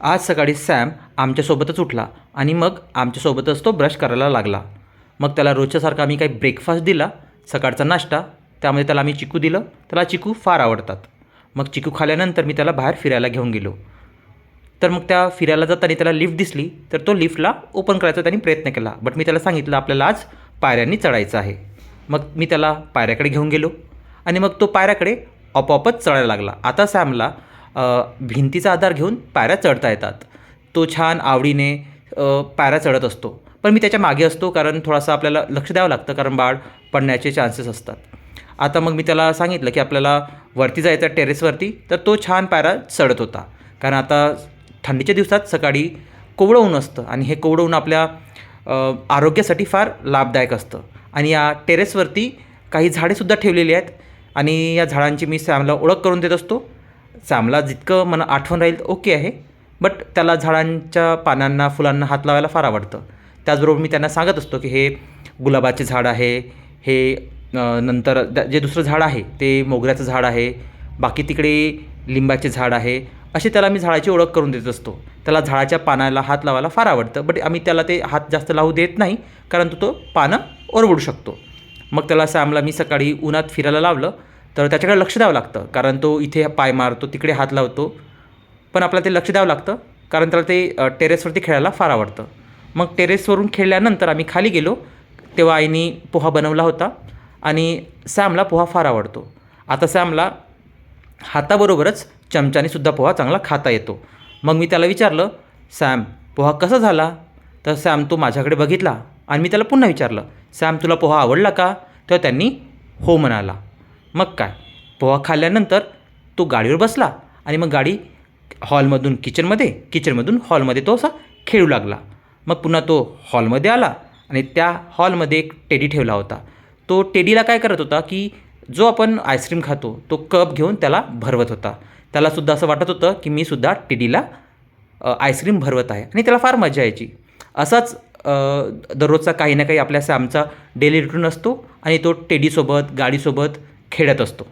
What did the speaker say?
आज सकाळी सॅम आमच्यासोबतच उठला आणि मग आमच्यासोबतच तो ब्रश करायला लागला. मग त्याला रोजच्यासारखा आम्ही काही ब्रेकफास्ट दिला सकाळचा नाश्ता त्यामध्ये त्याला आम्ही चिकू दिलं त्याला चिकू फार आवडतात. मग चिकू खाल्यानंतर मी त्याला बाहेर फिरायला घेऊन गेलो. तर मग त्या फिरायला जाताना त्याला लिफ्ट दिसली तर तो लिफ्टला ओपन करायचा त्यांनी प्रयत्न केला. बट मी त्याला सांगितलं आपल्याला आज पायऱ्यांनी चढायचं आहे. मग मी त्याला पायऱ्याकडे घेऊन गेलो आणि मग तो पायऱ्याकडे आपोआपच चढायला लागला. आता सॅमला भिंतीचा आधार घेऊन पायऱ्या चढता येतात. तो छान आवडीने पायऱ्या चढत असतो. पण मी त्याच्यामागे असतो कारण थोडासा आपल्याला लक्ष द्यावं लागतं कारण बाळ पडण्याचे चान्सेस असतात. आता मग मी त्याला सांगितलं की आपल्याला वरती जायचं आहे टेरेसवरती तर तो छान पायऱ्या चढत होता. कारण आता थंडीच्या दिवसात सकाळी कोवळं ऊन असतं आणि हे कोवळं ऊन आपल्या आरोग्यासाठी फार लाभदायक असतं. आणि या टेरेसवरती काही झाडेसुद्धा ठेवलेली आहेत आणि या झाडांची मी सॅमला ओळख करून देत असतो. सॅमला जितकं मला आठवण राहील ओके आहे. बट त्याला झाडांच्या पानांना फुलांना हात लावायला फार आवडतं. त्याचबरोबर मी त्यांना सांगत असतो की हे गुलाबाचे झाड आहे हे नंतर जे दुसरं झाड आहे ते मोगऱ्याचं झाड आहे बाकी तिकडे लिंबाचे झाड आहे असे त्याला मी झाडाची ओळख करून देत असतो. त्याला झाडाच्या पानाला हात लावायला फार आवडतं बट आम्ही त्याला ते हात जास्त लावू देत नाही कारण तो तो पानं ओरवडू शकतो. मग त्याला सॅमला मी सकाळी उन्हात फिरायला लावलं तर त्याच्याकडे लक्ष द्यावं लागतं. कारण तो इथे पाय मारतो तिकडे हात लावतो. पण आपल्याला ते लक्ष द्यावं लागतं. कारण त्याला ते टेरेसवरती खेळायला फार आवडतं. मग टेरेसवरून खेळल्यानंतर आम्ही खाली गेलो. तेव्हा आईने पोहा बनवला होता. आणि सॅमला पोहा फार आवडतो. आता सॅमला हाताबरोबरच चमच्यानेसुद्धा पोहा चांगला खाता येतो. मग मी त्याला विचारलं सॅम पोहा कसा झाला? तर सॅम तो माझ्याकडे बघितला. आणि मी त्याला पुन्हा विचारलं सॅम तुला पोहा आवडला का? तेव्हा त्यांनी हो म्हणाला. मग काय? पोहा खाल्ल्यानंतर तो गाडीवर बसला आणि मग गाडी हॉलमधून किचनमध्ये किचनमधून हॉलमध्ये तो असा खेळू लागला. मग पुन्हा तो हॉलमध्ये आला आणि त्या हॉलमध्ये एक टेडी ठेवला होता. तो टेडीला काय करत होता की जो आपण आईस्क्रीम खातो तो कप घेऊन त्याला भरवत होता. त्यालासुद्धा असं वाटत होतं की मी सुद्धा टेडीला आईस्क्रीम भरवत आहे आणि त्याला फार मजा यायची. असाच दररोजचा काही ना काही आपल्या आमचा डेली रुटीन असतो आणि तो टेडीसोबत गाडीसोबत खेळत असतो.